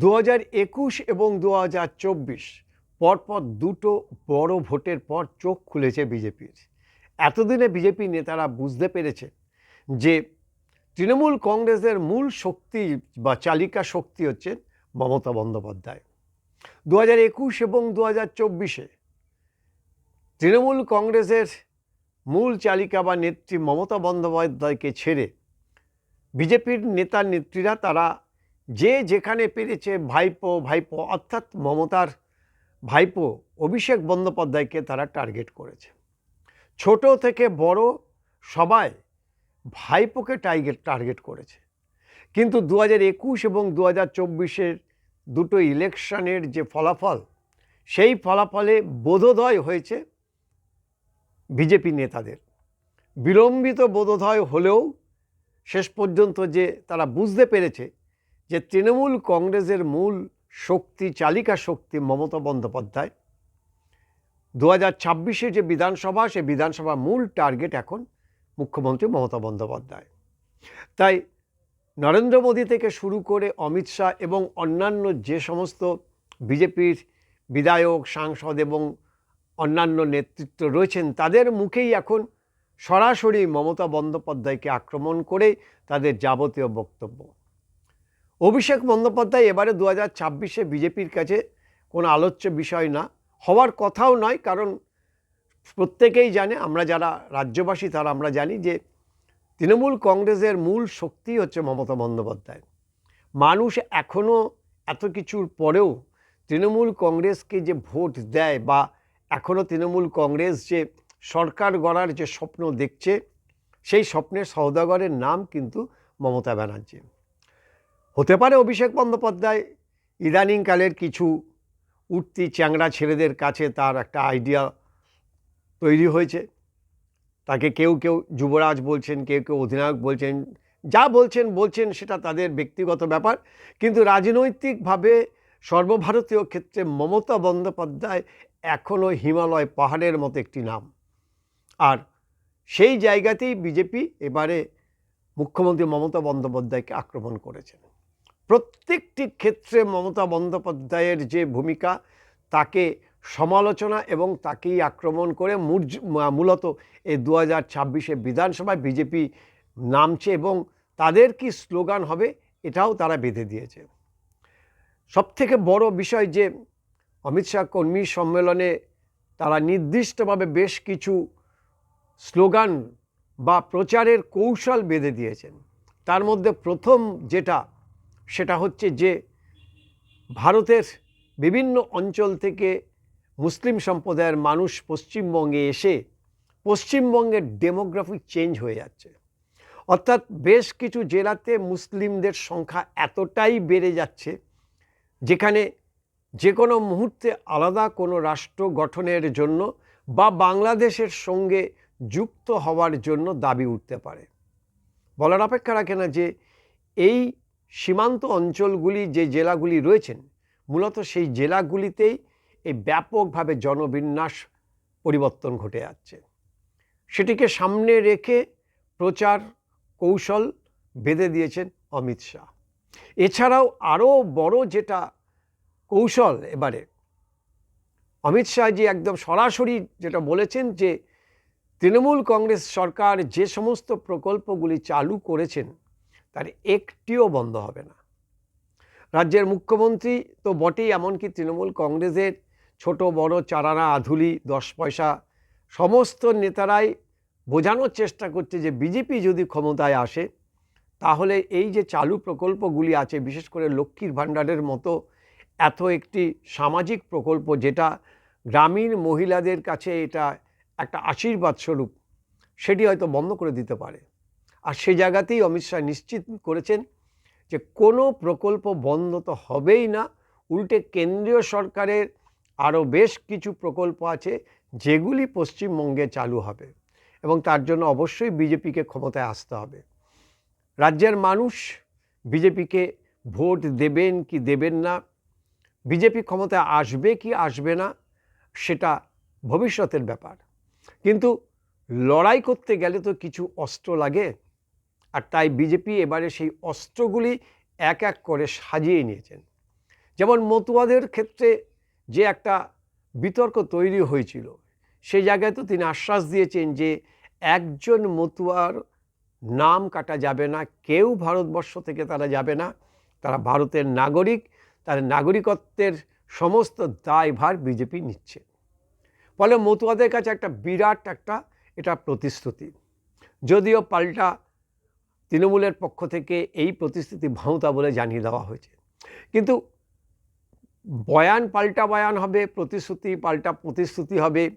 দু হাজার একুশ এবং দু হাজার চব্বিশ পরপর দুটো বড় ভোটের পর চোখ খুলেছে বিজেপির। এতদিনে বিজেপি নেতারা বুঝতে পেরেছে যে তৃণমূল কংগ্রেসের মূল শক্তি বা চালিকা শক্তি হচ্ছে মমতা বন্দ্যোপাধ্যায়। দু হাজার একুশ এবং দু হাজার চব্বিশে তৃণমূল কংগ্রেসের মূল চালিকা বা নেত্রী মমতা বন্দ্যোপাধ্যায়কে ছেড়ে বিজেপির নেতা নেত্রীরা তারা যে যেখানে পেরেছে ভাইপো ভাইপো অর্থাৎ মমতার ভাইপো অভিষেক বন্দ্যোপাধ্যায়কে তারা টার্গেট করেছে। ছোট থেকে বড় সবাই ভাইপোকে টার্গেট টার্গেট করেছে। কিন্তু দু হাজার একুশ এবং দু হাজার চব্বিশের দুটো ইলেকশনের যে ফলাফল, সেই ফলাফলে বোধোদয় হয়েছে বিজেপি নেতাদের। বিলম্বিত বোধোদয় হলেও শেষ পর্যন্ত যে তারা বুঝতে পেরেছে যে তৃণমূল কংগ্রেসের মূল শক্তি, চালিকা শক্তি মমতা বন্দ্যোপাধ্যায়। দু হাজার ছাব্বিশে যে বিধানসভা সে বিধানসভার মূল টার্গেট এখন মুখ্যমন্ত্রী মমতা বন্দ্যোপাধ্যায়। তাই নরেন্দ্র মোদী থেকে শুরু করে অমিত শাহ এবং অন্যান্য যে সমস্ত বিজেপির বিধায়ক, সাংসদ এবং অন্যান্য নেতৃত্ব রয়েছেন, তাদের মুখেই এখন সরাসরি মমতা বন্দ্যোপাধ্যায়কে আক্রমণ করে তাদের যাবতীয় বক্তব্য। অভিষেক বন্দ্যোপাধ্যায় এবারে দু হাজার ছাব্বিশে বিজেপির কাছে কোনো আলোচ্য বিষয় না। হওয়ার কথাও নয়, কারণ প্রত্যেকেই জানে, আমরা যারা রাজ্যবাসী তারা আমরা জানি যে তৃণমূল কংগ্রেসের মূল শক্তি হচ্ছে মমতা বন্দ্যোপাধ্যায়। মানুষ এখনও এত কিছুর পরেও তৃণমূল কংগ্রেসকে যে ভোট দেয় বা এখনও তৃণমূল কংগ্রেস যে সরকার গড়ার যে স্বপ্ন দেখছে, সেই স্বপ্নের সৌদাগরের নাম কিন্তু মমতা ব্যানার্জি। হতে পারে অভিষেক বন্দ্যোপাধ্যায়। ইদানিংকালের কিছু উঠতি চ্যাংড়া ছেলেদের কাছে তার একটা আইডিয়া তৈরি হয়েছে। তাকে কেউ কেউ যুবরাজ বলছেন, কেউ কেউ অধিনায়ক বলছেন, যা বলছেন বলছেন সেটা তাদের ব্যক্তিগত ব্যাপার। কিন্তু রাজনৈতিকভাবে সর্বভারতীয় ক্ষেত্রে মমতা বন্দ্যোপাধ্যায় এখনও হিমালয় পাহাড়ের মতো একটি নাম। আর সেই জায়গাতেই বিজেপি এবারে মুখ্যমন্ত্রী মমতা বন্দ্যোপাধ্যায়কে আক্রমণ করেছেন। প্রত্যেকটি ক্ষেত্রে মমতা বন্দ্যোপাধ্যায়ের যে ভূমিকা, তাকে সমালোচনা এবং তাকেই আক্রমণ করে মূলত এই দু হাজার ছাব্বিশে বিধানসভায় বিজেপি নামছে এবং তাদের কি স্লোগান হবে এটাও তারা বেঁধে দিয়েছে। সবথেকে বড় বিষয় যে অমিত শাহ কর্মী সম্মেলনে তারা নির্দিষ্টভাবে বেশ কিছু স্লোগান বা প্রচারের কৌশল বেঁধে দিয়েছেন। তার মধ্যে প্রথম যেটা সেটা হচ্ছে যে ভারতের বিভিন্ন অঞ্চল থেকে মুসলিম সম্প্রদায়ের মানুষ পশ্চিমবঙ্গে এসে পশ্চিমবঙ্গের ডেমোগ্রাফিক চেঞ্জ হয়ে যাচ্ছে। অর্থাৎ বেশ কিছু জেলাতে মুসলিমদের সংখ্যা এতটাই বেড়ে যাচ্ছে যেখানে যে কোনো মুহূর্তে আলাদা কোনো রাষ্ট্র গঠনের জন্য বা বাংলাদেশের সঙ্গে যুক্ত হওয়ার জন্য দাবি উঠতে পারে। বলার অপেক্ষা রাখে না যে এই সীমান্ত অঞ্চলগুলি যে জেলাগুলি রয়েছেন, মূলত সেই জেলাগুলিতেই এই ব্যাপকভাবে জনবিন্যাস পরিবর্তন ঘটে যাচ্ছে। সেটিকে সামনে রেখে প্রচার কৌশল বেঁধে দিয়েছেন অমিত শাহ। এছাড়াও আরও বড় যেটা কৌশল এবারে, অমিত শাহজি একদম সরাসরি যেটা বলেছেন যে, তৃণমূল কংগ্রেস সরকার যে সমস্ত প্রকল্পগুলি চালু করেছেন তার একটিও বন্ধ হবে না। রাজ্যের মুখ্যমন্ত্রী তো বটেই, এমনকি তৃণমূল কংগ্রেসের ছোট, বড় চারানা আধুলি, দশ পয়সা, সমস্ত নেতারাই বোঝানোর চেষ্টা করছে যে বিজেপি যদি ক্ষমতায় আসে, তাহলে এই যে চালু প্রকল্পগুলি আছে, বিশেষ করে লক্ষ্মীর ভাণ্ডারের মতো এত একটি সামাজিক প্রকল্প যেটা গ্রামীণ মহিলাদের কাছে এটা একটা আশীর্বাদ স্বরূপ, সেটি হয়তো বন্ধ করে দিতে পারে। আর সে জায়গাতেই অমিত শাহ নিশ্চিত করেছেন যে কোনো প্রকল্প বন্ধ তো হবেই না। উল্টে কেন্দ্রীয় সরকারের আরও বেশ কিছু প্রকল্প আছে যেগুলি পশ্চিমবঙ্গে চালু হবে এবং তার জন্য অবশ্যই বিজেপিকে ক্ষমতায় আসতে হবে। রাজ্যের মানুষ বিজেপিকে ভোট দেবেন কি দেবেন না, বিজেপি ক্ষমতায় আসবে কি আসবে না, সেটা ভবিষ্যতের ব্যাপার। কিন্তু লড়াই করতে গেলে তো কিছু অস্ত্র লাগে। আর তাই বিজেপি এবারে সেই অস্ত্রগুলি এক এক করে সাজিয়ে নিয়েছেন। যেমন মতুয়াদের ক্ষেত্রে যে একটা বিতর্ক তৈরি হয়েছিল, সেই জায়গায় তো তিনি আশ্বাস দিয়েছেন যে একজন মতুয়ার নাম কাটা যাবে না, কেউ ভারতবর্ষ থেকে তারা যাবে না। তারা ভারতের নাগরিক, তার নাগরিকত্বের সমস্ত দায়ভার বিজেপি নিচ্ছে। ফলে মতুয়াদের কাছে একটা বিরাট একটা, এটা প্রতিশ্রুতি। যদিও পাল্টা তৃণমূলের পক্ষ থেকে এই প্রতিশ্রুতি ভাঁওতা বলে জানিয়ে দেওয়া হয়েছে। কিন্তু বয়ান পাল্টা বয়ান হবে, প্রতিশ্রুতি পাল্টা প্রতিশ্রুতি হবে,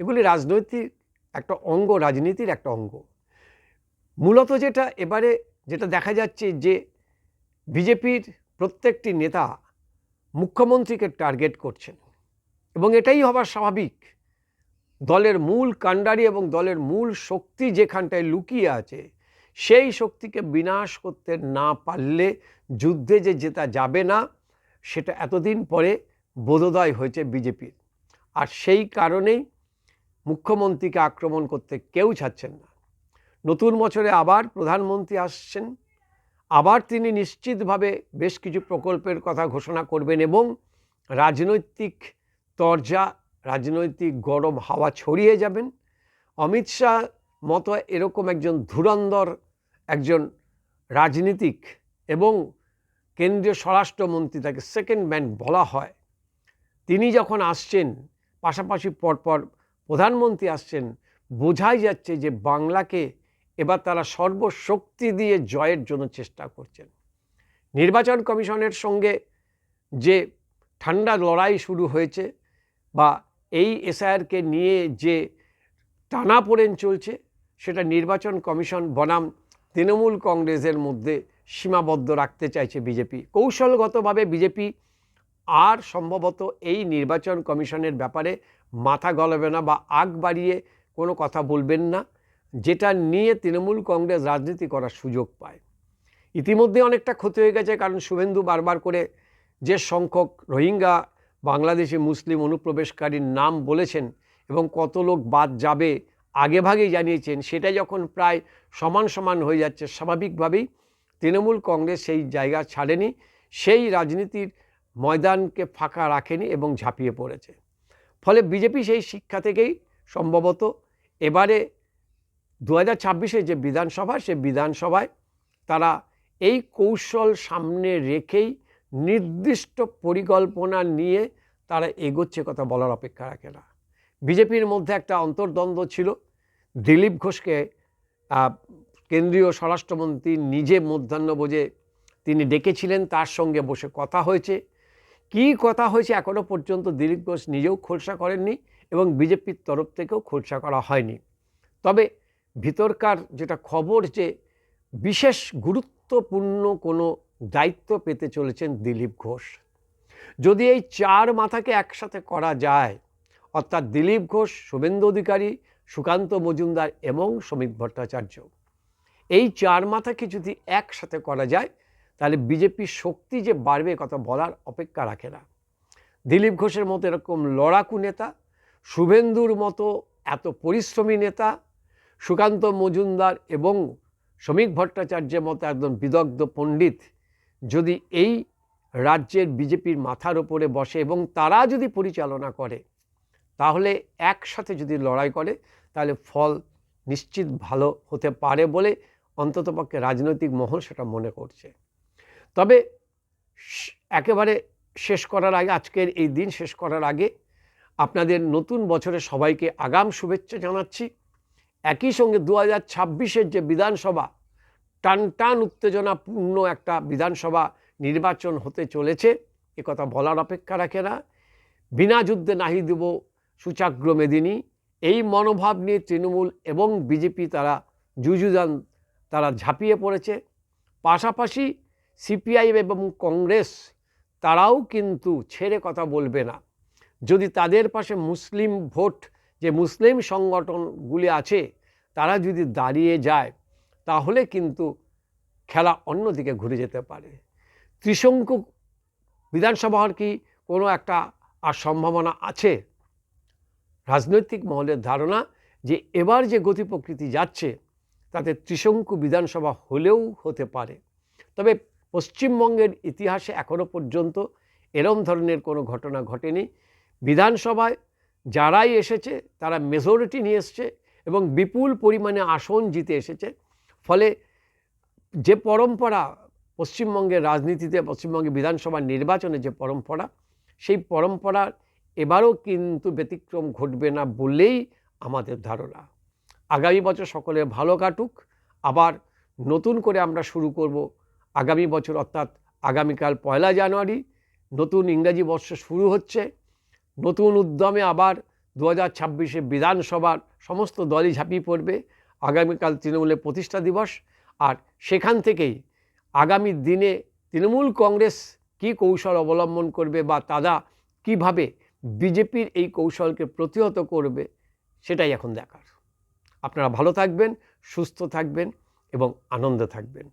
এগুলি রাজনৈতিক একটা অঙ্গ, রাজনীতির একটা অঙ্গ। মূলত যেটা এবারে যেটা দেখা যাচ্ছে যে বিজেপির প্রত্যেকটি নেতা মুখ্যমন্ত্রীকে টার্গেট করছেন এবং এটাই হবার স্বাভাবিক। দলের মূল কাণ্ডারি এবং দলের মূল শক্তি যেখানটায় লুকিয়ে আছে সেই শক্তিকে বিনাশ করতে না পারলে যুদ্ধে যে জেতা যাবে না, সেটা এতদিন পরে বোধোদয় হয়েছে বিজেপির। আর সেই কারণেই মুখ্যমন্ত্রীকে আক্রমণ করতে কেউ ছাড়ছেন না। নতুন বছরে আবার প্রধানমন্ত্রী আসছেন, আবার তিনি নিশ্চিতভাবে বেশ কিছু প্রকল্পের কথা ঘোষণা করবেন এবং রাজনৈতিক তরজা, রাজনৈতিক গরম হাওয়া ছড়িয়ে যাবেন। অমিত শাহ মতো এরকম একজন ধুরন্ধর একজন রাজনীতিক এবং কেন্দ্রীয় স্বরাষ্ট্রমন্ত্রী, তাকে সেকেন্ড ম্যান বলা হয়। তিনি যখন আসছেন, পাশাপাশি পরপর প্রধানমন্ত্রী আসছেন, বোঝাই যাচ্ছে যে বাংলাকে এবার তারা সর্বশক্তি দিয়ে জয়ের জন্য চেষ্টা করছেন। নির্বাচন কমিশনের সঙ্গে যে ঠান্ডা লড়াই শুরু হয়েছে বা এই এসআইআরকে নিয়ে যে টানাপোড়েন চলছে, সেটা নির্বাচন কমিশন বনাম তৃণমূল কংগ্রেসের মধ্যে সীমাবদ্ধ রাখতে চাইছে বিজেপি। কৌশলগতভাবে বিজেপি আর সম্ভবত এই নির্বাচন কমিশনের ব্যাপারে মাথা গলাবে না বা আগ বাড়িয়ে কোনো কথা বলবেন না, যেটা নিয়ে তৃণমূল কংগ্রেস রাজনীতি করার সুযোগ পায়। ইতিমধ্যে অনেকটা ক্ষতি হয়ে গেছে, কারণ শুভেন্দু বারবার করে যে সংখ্যক রোহিঙ্গা, বাংলাদেশি, মুসলিম অনুপ্রবেশকারীর নাম বলেছেন এবং কত লোক বাদ যাবে আগেভাগেই জানিয়েছেন, সেটা যখন প্রায় সমান সমান হয়ে যাচ্ছে, স্বাভাবিকভাবেই তৃণমূল কংগ্রেস সেই জায়গা ছাড়েনি, সেই রাজনীতির ময়দানকে ফাঁকা রাখেনি এবং ঝাঁপিয়ে পড়েছে। ফলে বিজেপি সেই শিক্ষা থেকেই সম্ভবত এবারে দু হাজার যে বিধানসভা, সে বিধানসভায় তারা এই কৌশল সামনে রেখেই নির্দিষ্ট পরিকল্পনা নিয়ে তারা এগোচ্ছে কথা বলার অপেক্ষা রাখে না। বিজেপির মধ্যে একটা অন্তর্দ্বন্দ্ব ছিল দিলীপ ঘোষকে কেন্দ্রীয় স্বরাষ্ট্রমন্ত্রী নিজে মধ্যাহ্নভোজে তিনি ডেকেছিলেন, তার সঙ্গে বসে কথা হয়েছে। কি কথা হয়েছে এখনও পর্যন্ত দিলীপ ঘোষ নিজেও খোলসা করেননি এবং বিজেপির তরফ থেকেও খোলসা করা হয়নি। তবে ভিতরকার যেটা খবর যে বিশেষ গুরুত্বপূর্ণ কোনো দায়িত্ব পেতে চলেছেন দিলীপ ঘোষ। যদি এই চার মাথাকে একসাথে করা যায়, অর্থাৎ দিলীপ ঘোষ, শুভেন্দু অধিকারী সুকান্ত মজুমদার এবং সমীপ ভট্টাচার্য। এই চার মাথাকে যদি একসাথে করা যায়, তাহলে বিজেপির শক্তি যে বাড়বে কথা বলার অপেক্ষা রাখে না। দিলীপ ঘোষের মতো এরকম লড়াকু নেতা, শুভেন্দুর মতো এত পরিশ্রমী নেতা, সুকান্ত মজুমদার এবং শ্রমিক ভট্টাচার্যের মতো একদম বিদগ্ধ পণ্ডিত যদি এই রাজ্যের বিজেপির মাথার ওপরে বসে এবং তারা যদি পরিচালনা করে তাহলে একসাথে যদি লড়াই করে, তাহলে ফল নিশ্চিত ভালো হতে পারে বলে অন্ততপক্ষে রাজনৈতিক মহল সেটা মনে করছে। তবে একেবারে শেষ করার আগে, আজকের এই দিন শেষ করার আগে আপনাদের নতুন বছরে সবাইকে আগাম শুভেচ্ছা জানাচ্ছি। একই সঙ্গে দু হাজার ছাব্বিশের যে বিধানসভা, টান টান উত্তেজনাপূর্ণ একটা বিধানসভা নির্বাচন হতে চলেছে কথা বলার অপেক্ষা রাখে না। বিনা যুদ্ধে নাহি দেব সুচাগ্র মেদিনী, এই মনোভাব নিয়ে তৃণমূল এবং বিজেপি তারা যুযুদান তারা ঝাঁপিয়ে পড়েছে। পাশাপাশি সিপিআইএম এবং কংগ্রেস তারাও কিন্তু ছেড়ে কথা বলবে না। যদি তাদের পাশে মুসলিম ভোট, যে মুসলিম সংগঠনগুলি আছে, তারা যদি দাঁড়িয়ে যায়, তাহলে কিন্তু খেলা অন্যদিকে ঘুরে যেতে পারে। ত্রিশঙ্কু বিধানসভার কি কোনো একটা আর সম্ভাবনা আছে? রাজনৈতিক মহলের ধারণা যে এবার যে গতি প্রকৃতি যাচ্ছে, তাতে ত্রিশঙ্কু বিধানসভা হলেও হতে পারে। তবে পশ্চিমবঙ্গের ইতিহাসে এখনও পর্যন্ত এরম ধরনের কোনো ঘটনা ঘটেনি। বিধানসভায় যারাই এসেছে, তারা মেজরিটি নিয়ে এসছে এবং বিপুল পরিমাণে আসন জিতে এসেছে। ফলে যে পরম্পরা পশ্চিমবঙ্গের রাজনীতিতে, পশ্চিমবঙ্গের বিধানসভা নির্বাচনে যে পরম্পরা, সেই পরম্পরার এবারও কিন্তু ব্যতিক্রম ঘটবে না বলেই আমাদের ধারণা। আগামী বছর সকলে ভালো কাটুক। আবার নতুন করে আমরা শুরু করব আগামী বছর, অর্থাৎ আগামীকাল পয়লা জানুয়ারি। নতুন ইংরাজি বর্ষ শুরু হচ্ছে। নতুন উদ্যমে আবার দু হাজার ছাব্বিশে বিধানসভার সমস্ত দলই ঝাঁপিয়ে পড়বে। আগামীকাল তৃণমূলের প্রতিষ্ঠা দিবস। আর সেখান থেকেই আগামী দিনে তৃণমূল কংগ্রেস কী কৌশল অবলম্বন করবে বা তারা কীভাবে বিজেপির এই কৌশলকে প্রতিহত করবে, সেটাই এখন দেখার। আপনারা ভালো থাকবেন, সুস্থ থাকবেন এবং আনন্দে থাকবেন।